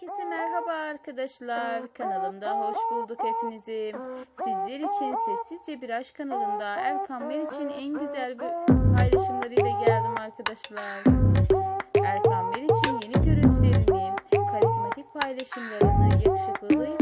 Herkese merhaba arkadaşlar. Kanalımda hoş bulduk hepinizi. Sizler için Sessizce Bir Aşk kanalında Erkan Meriç'in en güzel bir paylaşımlarıyla geldim arkadaşlar. Erkan Meriç'in yeni görüntülerini, karizmatik paylaşımlarını, yakışıklılığı